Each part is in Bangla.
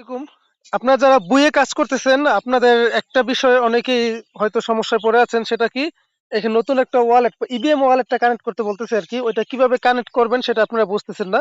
আসসালামাইকুম। আপনারা যারা বুয়ে কাজ করতেছেন, আপনাদের একটা বিষয়ে অনেকেই হয়তো সমস্যায় পড়ে আছেন সেটা কি? এখানে নতুন একটা ওয়ালেট ইবিএম ওয়ালেটটা কানেক্ট করতে বলতেছে আরকি। ওইটা কীভাবে কানেক্ট করবেন সেটা আপনারা বুঝতেছেন না।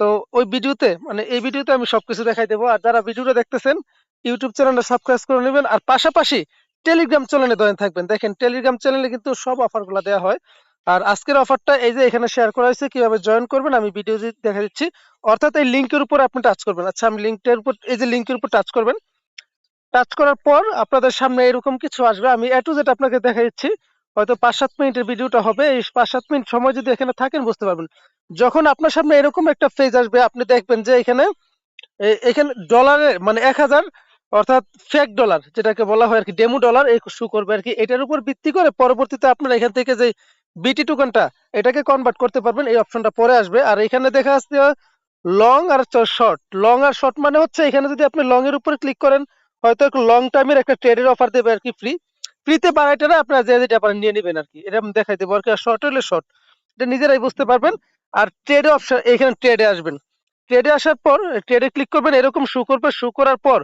তো ওই ভিডিওতে মানে এই ভিডিওতে আমি সবকিছু দেখাই দেব। আর যারা ভিডিওটা দেখতেছেন ইউটিউব চ্যানেলটা সাবস্ক্রাইব করে নেবেন আর পাশাপাশি টেলিগ্রাম চ্যানেলে জয়েন থাকবেন। দেখেন টেলিগ্রাম চ্যানেলে কিন্তু সব অফারগুলা দেওয়া হয়। আর আজকের অফারটা এই যে এখানে শেয়ার করা হয়েছে, কীভাবে জয়েন করবেন আমি ভিডিও দেখা দিচ্ছি। অর্থাৎ এই লিংকের উপর আপনি টাচ করবেন। আচ্ছা আমি লিংকটার উপর এই যে লিংকের উপর টাচ করবেন। টাচ করার পর আপনাদের সামনে এরকম কিছু আসবে। আমি এ টু জেড আপনাকে দেখাই দিচ্ছি। হয়তো ৫-৭ মিনিটের ভিডিওটা হবে। এই ৫-৭ মিনিট সময় যদি এখানে থাকেন, বুঝতে পারবেন। যখন আপনার সামনে এরকম একটা পেজ আসবে, আপনি দেখবেন যে এখানে এখানে ডলারে মানে ১০০০ অর্থাৎ ফেক ডলার যেটাকে বলা হয় আর কি ডেমো ডলার এই শো করবে আর কি এটার উপর ভিত্তি করে পরবর্তীতে আপনারা এখান থেকে যে বিটি টোকেনটা এটাকে কনভার্ট করতে পারবেন। এই অপশনটা পরে আসবে। আর এখানে দেখা যাচ্ছে লং আর শর্ট। লং আর শর্ট মানে হচ্ছে এখানে যদি আপনি লং এর উপরে ক্লিক করেন, হয়তো একটু লং টাইমের একটা ট্রেডের অফার দেবে আরকি ফ্রি। ফ্রিতে বাড়াইটা না আপনারা যে যেটা পারেন নিয়ে নিবেন আরকি। এটা আমি দেখাই দেব। আর শর্ট হলে শর্ট। এটা নিজেরাই বুঝতে পারবেন। আর ট্রেডে অপশন এখানে ট্রেডে আসবেন। ট্রেডে আসার পর ট্রেডে ক্লিক করবেন, এরকম শু করবে। শু করার পর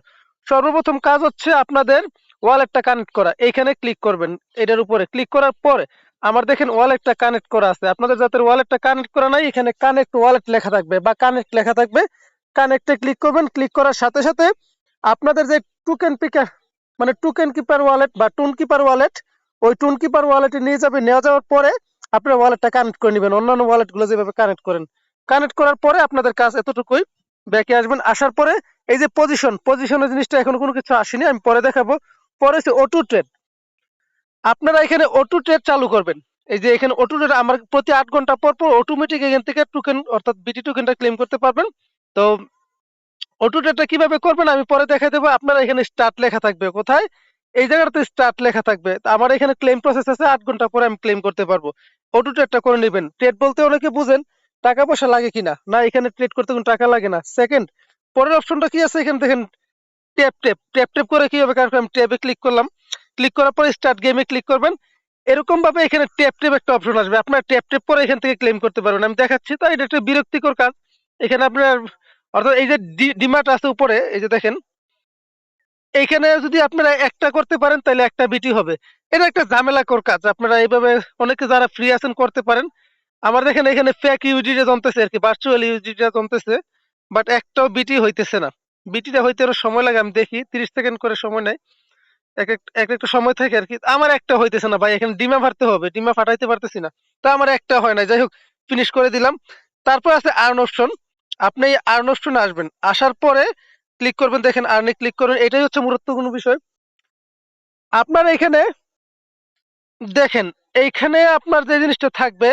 সর্বপ্রথম কাজ হচ্ছে আপনাদের ওয়ালেটটা কানেক্ট করা। এইখানে ক্লিক করবেন। এটার উপরে ক্লিক করার পর আমার দেখেন ওয়ালেটটা কানেক্ট করা আছে। আপনাদের যাদের ওয়ালেটটা কানেক্ট করা নাই এখানে কানেক্ট ওয়ালেট লেখা থাকবে বা কানেক্ট লেখা থাকবে। কানেক্টে ক্লিক করবেন। ক্লিক করার সাথে, সাথে আপনাদের যে টোকেন পিকার মানে টোকেন কিপার ওয়ালেট বা টুন কিপার ওয়ালেট ওই টুন কিপার ওয়ালেটে নিয়ে যাবে। নিয়ে যাওয়ার পরে আপনার ওয়ালেটটা কানেক্ট করে নিবেন। অন্যান্য ওয়ালেটগুলো যেভাবে কানেক্ট করেন। কানেক্ট করার পরে আপনাদের কাজ এতটুকুই। ব্যাকে আসবেন। আসার পরে এই যে পজিশন, পজিশনের জিনিসটা এখন কোনো কিছু আসেনি। আমি পরে দেখাবো। পরে হচ্ছে অটো ট্রেড। আপনারা এখানে অটো ট্রেড চালু করবেন। এই যে এখানে অটো ট্রেড আমার প্রতি আট ঘণ্টা পর, পর অটোমেটিক এখান থেকে টোকেন অর্থাৎ বিটি টোকেনটা ক্লেম করতে পারবেন। তো অটো ট্রেডটা কীভাবে করবেন আমি পরে দেখাই দেব। আপনারা এখানে স্টার্ট লেখা থাকবে। কোথায়? এই জায়গাটাতে স্টার্ট লেখা থাকবে। আমার এখানে ক্লেম প্রসেস আছে আট ঘণ্টা পরে আমি ক্লেম করতে পারব। অটো ট্রেডটা করে নেবেন ট্রেড বলতে অনেকে বুঝেন টাকা পয়সা লাগে কিনা? না এখানে ট্রেড করতে কোনো টাকা লাগে না। সেকেন্ড পরের অপশনটা কি আছে এখানে দেখেন ট্যাপ, ট্যাপ, ট্যাপ, ট্যাপ করে কীভাবে কাজ করে আমি ট্যাবে ক্লিক করলাম। ক্লিক করার পরে স্টার্ট গেমে ক্লিক করবেন। এরকম ভাবে এখানে ট্যাপ, ট্যাপ একটা অপশন আসবে। আপনারা ট্যাপ, ট্যাপ করে এখান থেকে ক্লেম করতে পারবেন। আমি দেখাচ্ছি তো এটা একটা বিরক্তিকর কাজ। এখানে আপনার অর্থাৎ এই যে ডি ডিমাট আছে উপরে এই যে দেখেন। এইখানে যদি আপনারা একটা করতে পারেন তাহলে একটা বিটি হবে। এটা একটা ঝামেলাকর কাজ। আপনারা এইভাবে অনেকে যারা ফ্রি আছেন করতে পারেন। আমার দেখেন এখানে ফেক ইউজিটা জমতেছে আরকি ভার্চুয়াল ইউজিটা জমতেছে। বাট একটাও বিটি হইতেছে না। বিটিটা হইতে আরও সময় লাগে আমি দেখি ৩০ সেকেন্ড করে সময় নেয়। এক এক এক একটা সময় থাকে আরকি। আমার একটা হইতেছে না ভাই এখানে ডিমা ফাটতে হবে। ডিমা ফাটাইতে পারতেছি না। তো আমার একটা হয় নাই। যাই হোক ফিনিশ করে দিলাম। তারপর আছে আর্ন অপশন। আপনি এই আর্ন অপশনে আসবেন। আসার পরে ক্লিক করবেন দেখেন আর্নে ক্লিক করবেন। এটাই হচ্ছে গুরুত্বপূর্ণ বিষয়। আপনারা এখানে দেখেন এইখানে আপনার যে জিনিসটা থাকবে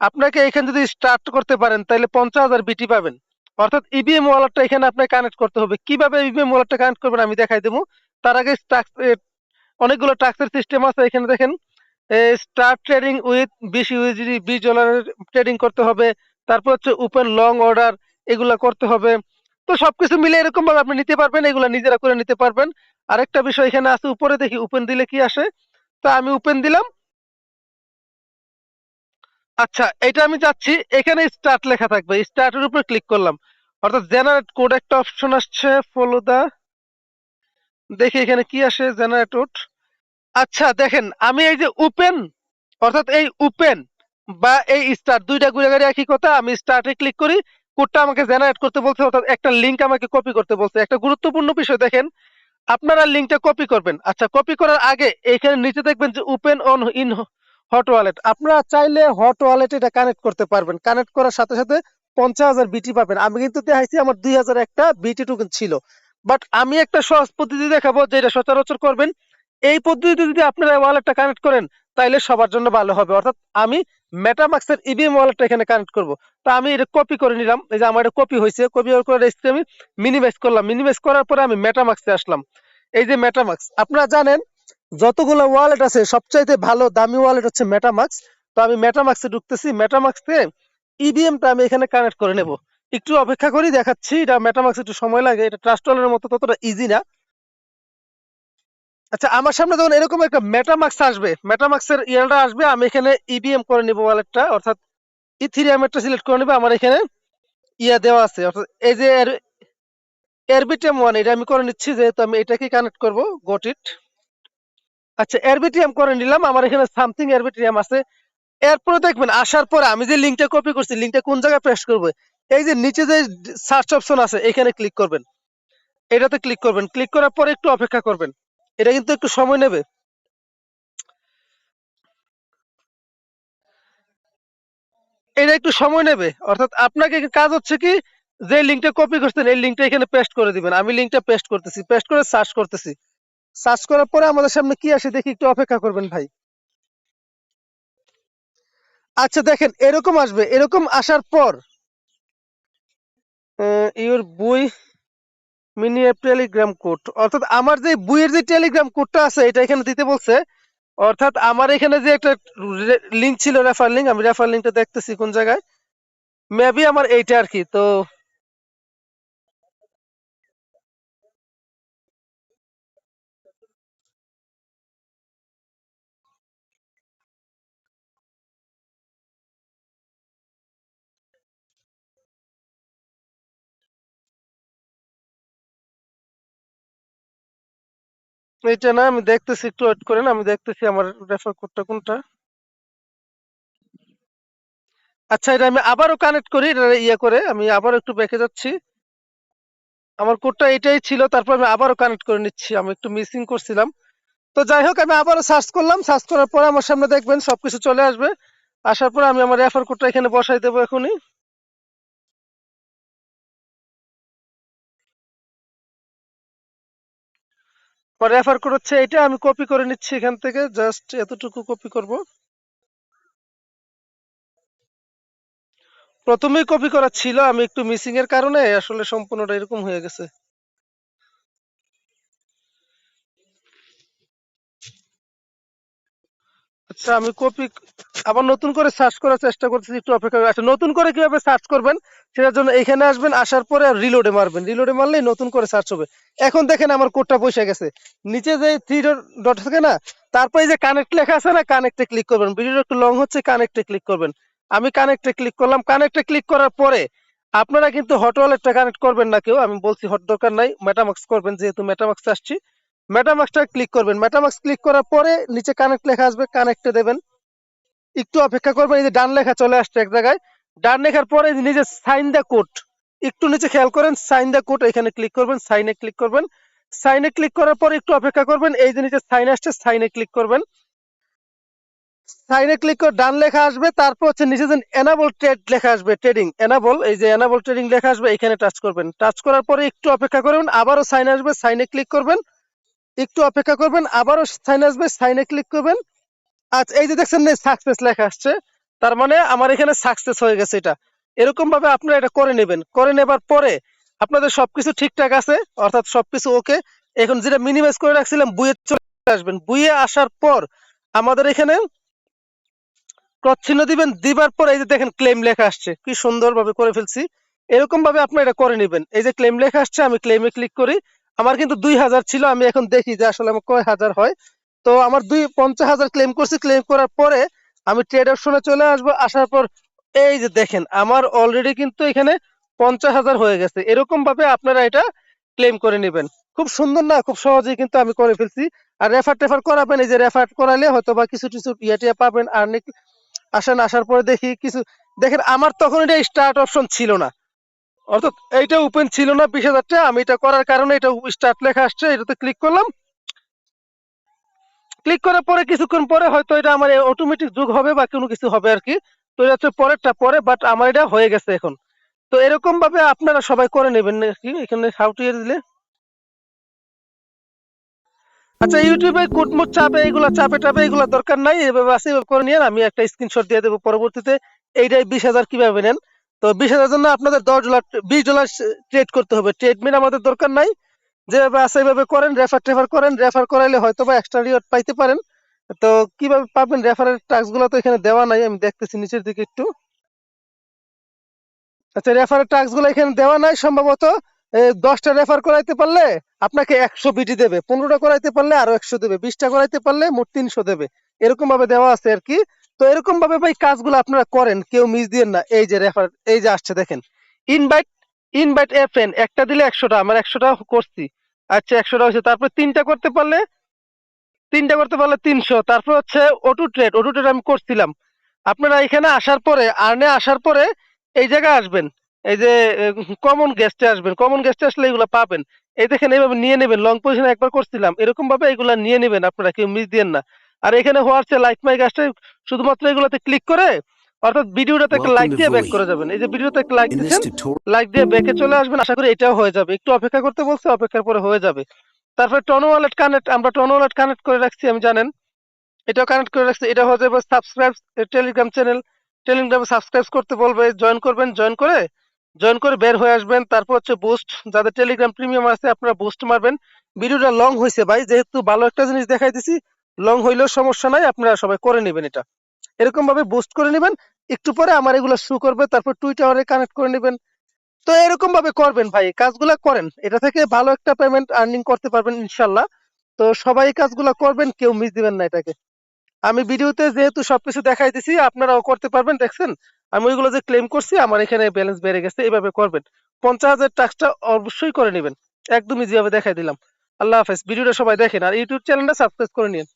আপনাকে এখানে যদি স্টার্ট করতে পারেন তাহলে ৫০,০০০ বিটি পাবেন। অর্থাৎ ইবিএম ওয়ালেটটা এখানে আপনাকে কানেক্ট করতে হবে। কীভাবে ইবিএম ওয়ালেটটা কানেক্ট করবেন আমি দেখাই দেব। তার আগে অনেকগুলো টাক্সের সিস্টেম আছে এখানে দেখেন। স্টার্ট ট্রেডিং উইথ ২০ ইউএসডি ২০ ডলারের ট্রেডিং করতে হবে। তারপর হচ্ছে ওপেন লং অর্ডার এগুলা করতে হবে। তো সবকিছু মিলে এরকম ভাবে আপনি নিতে পারবেন। এগুলা নিজেরা করে নিতে পারবেন। আরেকটা বিষয় এখানে আছে, উপরে দেখি ওপেন দিলে কি আসে? তো আমি ওপেন দিলাম। আচ্ছা এটা আমি যাচ্ছি। এখানে স্টার্ট লেখা থাকবে। স্টার্ট এর উপরে ক্লিক করলাম। অর্থাৎ জেনারেট কোড একটা অপশন আসছে ফলো দা দেখি এখানে কি আসে জেনারেট আচ্ছা দেখেন আমি এই যে ওপেন অর্থাৎ এই ওপেন বা এই স্টার্ট ২ টা ঘুরাঘুরি একই কথা। আমি স্টার্টে ক্লিক করি। কোডটা আমাকে জেনারেট করতে বলছে অর্থাৎ একটা লিংক আমাকে কপি করতে বলছে। একটা গুরুত্বপূর্ণ বিষয় দেখেন আপনারা লিংকটা কপি করবেন। আচ্ছা কপি করার আগে এখানে নিচে দেখবেন যে open on in hot wallet. আপনারা চাইলে হট ওয়ালেট এটা কানেক্ট করতে পারবেন। কানেক্ট করার সাথে, সাথে ৫০,০০০ বিটি পাবেন। আমি কিন্তু দেখাইছি আমার ২০০০ একটা বিটি টোকেন ছিল। বাট আমি একটা সহজ পদ্ধতি দেখাবো যেটা সচরাচর করবেন। এই পদ্ধতিতে যদি আপনারা ওয়ালেটটা কানেক্ট করেন, তাইলে সবার জন্য ভালো হবে। অর্থাৎ আমি মেটামাক্স এর ইবিএম ওয়ালেটটা এখানে কানেক্ট করব। তো আমি এটা কপি করে নিলাম। এই যে আমার এটা কপি হইছে। কপি করে রেখে আমি মিনিমাইজ করলাম। মিনিমাইজ করার পরে আমি মেটামাক্সে আসলাম। এই যে মেটামাক্স আপনারা জানেন যতগুলো ওয়ালেট আছে, সবচাইতে ভালো দামি ওয়ালেট হচ্ছে মেটামাক্স। তো আমি মেটামাক্সে ঢুকতেছি। মেটামাক্সে ইবিএমটা আমি এখানে কানেক্ট করে নেব। একটু অপেক্ষা করি দেখাচ্ছি। এটা মেটামাক্স একটু সময় লাগে। এটা ট্রাস্ট ওয়ালেটের মতো ততটা ইজি না। আচ্ছা আমার সামনে যখন এরকম একটা মেটামাক্স আসবে, মেটামাক্সের ইয়াটা আসবে আমি এখানে ইবিএম করে নিব ওয়ালেটটা অর্থাৎ ইথিরিয়াম একটা সিলেক্ট করে নিব। আমার এখানে ইয়া দেওয়া আছে। অর্থাৎ এই যে এর এরবিটিএম ওয়ান এটা আমি করে নিচ্ছি যেহেতু আমি এটাকে কানেক্ট করব গট ইট আচ্ছা এরবিটিএম করে নিলাম আমার এখানে সামথিং এরবিটিএম আছে এরপরে দেখবেন আসার পরে আমি যে লিঙ্কটা কপি করছি লিঙ্কটা কোন জায়গায় প্রেস করব এই যে নিচে যে সার্চ অপশন আছে, এখানে ক্লিক করবেন। এটাতে ক্লিক করবেন। ক্লিক করার পর একটু অপেক্ষা করবেন। এটা কিন্তু একটু সময় নেবে। এটা একটু সময় নেবে। অর্থাৎ আপনাকে কাজ হচ্ছে কি, যে লিঙ্কটা কপি করছেন, এই লিঙ্কটা এখানে পেস্ট করে দিবেন। আমি লিঙ্কটা পেস্ট করতেছি পেস্ট করে সার্চ করতেছি। সার্চ করার পরে আমাদের সামনে কি আসে দেখি একটু অপেক্ষা করবেন ভাই। আচ্ছা দেখেন, এরকম আসবে। এরকম আসার পর ইউর বুই মিনি টেলিগ্রাম কোড। অর্থাৎ আমার যে বইয়ের যে টেলিগ্রাম কোডটা আছে, এটা এখানে দিতে বলছে। অর্থাৎ আমার এখানে যে একটা লিঙ্ক ছিল রেফার লিঙ্ক আমি রেফার লিঙ্কটা দেখতেছি কোন জায়গায়। মেবি আমার এইটা আর কি, তো এইটা না, আমি দেখতেছি, একটু ওয়েট করেন, আমি দেখতেছি আমার রেফার কোডটা কোনটা। আচ্ছা এটা আমি আবারও কানেক্ট করি, এটা ইয়ে করে, আমি আবার একটু বেঁকে যাচ্ছি। আমার কোডটা এটাই ছিল, তারপর আমি আবারও কানেক্ট করে নিচ্ছি, আমি একটু মিসিং করছিলাম। তো যাই হোক, আমি আবারও সার্চ করলাম সার্চ করার পরে আমার সামনে দেখবেন, সবকিছু চলে আসবে। আসার পরে আমি আমার রেফার কোডটা এখানে বসাই দেবো এখনই। রেফার কোড হচ্ছে এটা আমি কপি করে নিচ্ছি এখান থেকে জাস্ট এতটুকু কপি করব। প্রথমেই কপি করা ছিল, আমি একটু মিসিং এর কারণে, আসলে সম্পূর্ণটা এরকম হয়ে গেছে। আচ্ছা আমি কপি আবার নতুন করে সার্চ করার চেষ্টা করতেছি, একটু অপেক্ষা করে। আচ্ছা নতুন করে কীভাবে সার্চ করবেন? সেটার জন্য এখানে আসবেন, আসার পরে রিলোডে মারবেন। রিলোডে মারলেই নতুন করে সার্চ হবে। এখন দেখেন আমার কোডটা বসে গেছে। নিচে যে থ্রি ডট থাকে না, তারপরে যে কানেক্ট লেখা আছে না কানেক্টে ক্লিক করবেন। ভিডিওটা একটু লং হচ্ছে কানেক্টে ক্লিক করবেন। আমি কানেক্টে ক্লিক করলাম। কানেক্টে ক্লিক করার পরে আপনারা কিন্তু হট ওয়ালেটটা কানেক্ট করবেন না কেউ। আমি বলছি হট দরকার নাই মেটামাক্স করবেন, যেহেতু মেটামাক্স আসছি। মেটামাক্সটা ক্লিক করবেন। মেটামাক্স ক্লিক করার পরে নিচে কানেক্ট লেখা আসবে কানেক্টে দেবেন। একটু অপেক্ষা করবেন, এই যে ডান লেখা চলে আসছে এক জায়গায়। ডান লেখার পরে নিজে সাইন দ্য কোড একটু নিচে খেয়াল করেন সাইন দ্য কোড এখানে ক্লিক করবেন সাইনে ক্লিক করবেন। সাইনে ক্লিক করার পর একটু অপেক্ষা করবেন, এই যে নিচে সাইন আসছে সাইনে ক্লিক করবেন। সাইনে ক্লিক করে ডান লেখা আসবে, তারপর হচ্ছে নিচে যে এনাবল ট্রেড লেখা আসবে ট্রেডিং এনাবল এই যে এনাবল ট্রেডিং লেখা আসবে, এখানে টাচ করবেন। টাচ করার পরে একটু অপেক্ষা করবেন আবারও সাইন আসবে সাইনে ক্লিক করবেন। একটু অপেক্ষা করবেন, আবারও সাইন আসবে সাইনে ক্লিক করবেন। আচ্ছা এই যে দেখছেন না সাকসেস লেখা আসছে। তার মানে আমার এখানে সাকসেস হয়ে গেছে এটা। এরকম ভাবে আপনারা এটা করে নেবেন। করে নেবার পরে আপনাদের সবকিছু ঠিকঠাক আছে, অর্থাৎ সবকিছু ওকে এখন যেটা মিনিমাইজ করে রাখছিলাম বুয়ে চলে আসবেন। বুয়ে আসার পর আমাদের এখানে চিহ্ন দিবেন, দিবার পর এই যে দেখেন ক্লেম লেখা আসছে। কি সুন্দর ভাবে করে ফেলছি। এরকম ভাবে আপনারা এটা করে নেবেন। এই যে ক্লেম লেখা আসছে, আমি ক্লেমে ক্লিক করি। আমার কিন্তু দুই হাজার ছিল, আমি এখন দেখি যে আসলে আমার কয় হাজার হয়। তো আমার দুই পঞ্চাশ হাজার ক্লেম করছি ক্লেম করার পরে আমি ট্রেড অপশনে চলে আসব। আসার পর এই যে দেখেন, আমার অলরেডি কিন্তু এখানে পঞ্চাশ হাজার হয়ে গেছে। এরকম ভাবে আপনারা এটা ক্লেম করে নেবেন। খুব সুন্দর না? খুব সহজেই কিন্তু আমি করে ফেলছি। আর রেফার টেফার করাবেন, এই যে রেফার করালে হয়তো বা কিছু কিছু ইয়ে টিয়ে পাবেন, আর আসেন, আসার পরে দেখি কিছু দেখেন, আমার তখন এটা স্টার্ট অপশন ছিল না। অর্থাৎ এইটা ওপেন ছিল না বিশ হাজারটা আমি এটা করার কারণে এটা স্টার্ট লেখা আসছে, এটাতে ক্লিক করলাম। ক্লিক করার পরে কিছুক্ষণ পরে হয়তো এটা আমার অটোমেটিক যোগ হবে বা কোনো কিছু হবে আর কি। তো এটা হচ্ছে পরেরটা পরে বাট আমার এটা হয়ে গেছে এখন। তো এরকম ভাবে আপনারা সবাই করে নেবেন নাকি এখানে হাউটু দিলে? আচ্ছা ইউটিউবে কুটমুট চাপে এগুলা, চাপে টাপে এগুলা দরকার নাই। এভাবে আছে, এভাবে করে নিয়ে আমি একটা স্ক্রিনশট দিয়ে দেবো পরবর্তীতে। এইটাই বিশ হাজার কীভাবে নেন? তো বিশ হাজার জন্য আপনাদের দশ ডলার বিশ ডলার ট্রেড করতে হবে। ট্রেডমিন আমাদের দরকার নাই। যেভাবে আছে এইভাবে করেন রেফার টেফার করেন রেফার করাইলে হয়তো বা এক্সট্রা রিওয়ার্ড পাইতে পারেন। তো কীভাবে পাবেন? রেফারের টাস্কগুলো তো এখানে দেওয়া নাই, আমি দেখতেছি নিচের দিকে একটু। আচ্ছা রেফারের টাস্কগুলো এখানে দেওয়া নাই সম্ভবত। দশটা রেফার করাইতে পারলে আপনাকে একশো বিটি দেবে, পনেরোটা করাইতে পারলে আরও একশো দেবে, বিশটা করাইতে পারলে মোট তিনশো দেবে। এরকম ভাবে দেওয়া আছে আর কি। তো এরকম ভাবে ভাই কাজগুলো আপনারা করেন, কেউ মিস দিয়েন না। এই যে রেফার এই যে আসছে দেখেন। ইনভাইট ইনভাইট এ ফ্রেন্ড একটা দিলে একশোটা, আমার একশোটা করছি। আচ্ছা একশোটা হয়েছে। তারপর তিনটা করতে পারলে, তিনটা করতে পারলে তিনশো। তারপর হচ্ছে অটো ট্রেড অটো ট্রেড আমি করছিলাম। আপনারা এখানে আসার পরে আর্নে আসার পরে এই জায়গায় আসবেন। এই যে কমন গেস্টে আসবেন। কমন গেস্টে আসলে এগুলো পাবেন। এই দেখেন, এইভাবে নিয়ে নেবেন। লং পজিশনে একবার করছিলাম। এরকম ভাবে এগুলা নিয়ে নেবেন আপনারা, কেউ মিস দিয়েন না। আর এখানে হোয়াটসে লাইক মাই গাছটা শুধুমাত্র এগুলোতে ক্লিক করে অর্থাৎ ভিডিওটাতে একটা লাইক দিয়ে ব্যাক করে যাবেন। এই যে ভিডিওতে একটা লাইক দিচ্ছেন লাইক দিয়ে ব্যাকে চলে আসবেন আশা করি এটাও হয়ে যাবে। একটু অপেক্ষা করতে বলছে অপেক্ষার পরে হয়ে যাবে। তারপরে টন ওয়ালেট কানেক্ট আমরা টন ওয়ালেট কানেক্ট করে রাখছি আমি জানেন। এটাও কানেক্ট করে রাখছি এটা হয়ে যাবে সাবস্ক্রাইব টেলিগ্রাম চ্যানেল টেলিগ্রামে সাবস্ক্রাইব করতে বলবে জয়েন করবেন জয়েন করে জয়েন করে বের হয়ে আসবেন। তারপর হচ্ছে বুস্ট যাদের টেলিগ্রাম প্রিমিয়াম আছে আপনারা বুস্ট মারবেন। ভিডিওটা লং হয়েছে ভাই যেহেতু ভালো একটা জিনিস দেখাই দিছি লং হইলেও সমস্যা নাই আপনারা সবাই করে নেবেন এটা। এরকম ভাবে বুস্ট করে নেবেন। একটু পরে আমার এগুলো শু করবে, তারপর টুইটারে কানেক্ট করে নেবেন। তো এরকম ভাবে করবেন ভাই কাজগুলা করেন। এটা থেকে ভালো একটা পেমেন্ট আর্নিং করতে পারবেন ইনশাল্লাহ তো সবাই কাজগুলা করবেন, কেউ মিস দিবেন না এটাকে। আমি ভিডিওতে যেহেতু সবকিছু দেখাই দিছি, আপনারাও করতে পারবেন, দেখছেন? আমি ওইগুলো যে ক্লেম করছি, আমার এখানে ব্যালেন্স বেড়ে গেছে এইভাবে করবেন। পঞ্চাশ হাজার টাকাটা অবশ্যই করে নেবেন। একদমই যেভাবে দেখাই দিলাম। আল্লাহ হাফেজ। ভিডিওটা সবাই দেখেন। আর ইউটিউব চ্যানেলটা সাবস্ক্রাইব করে নিন।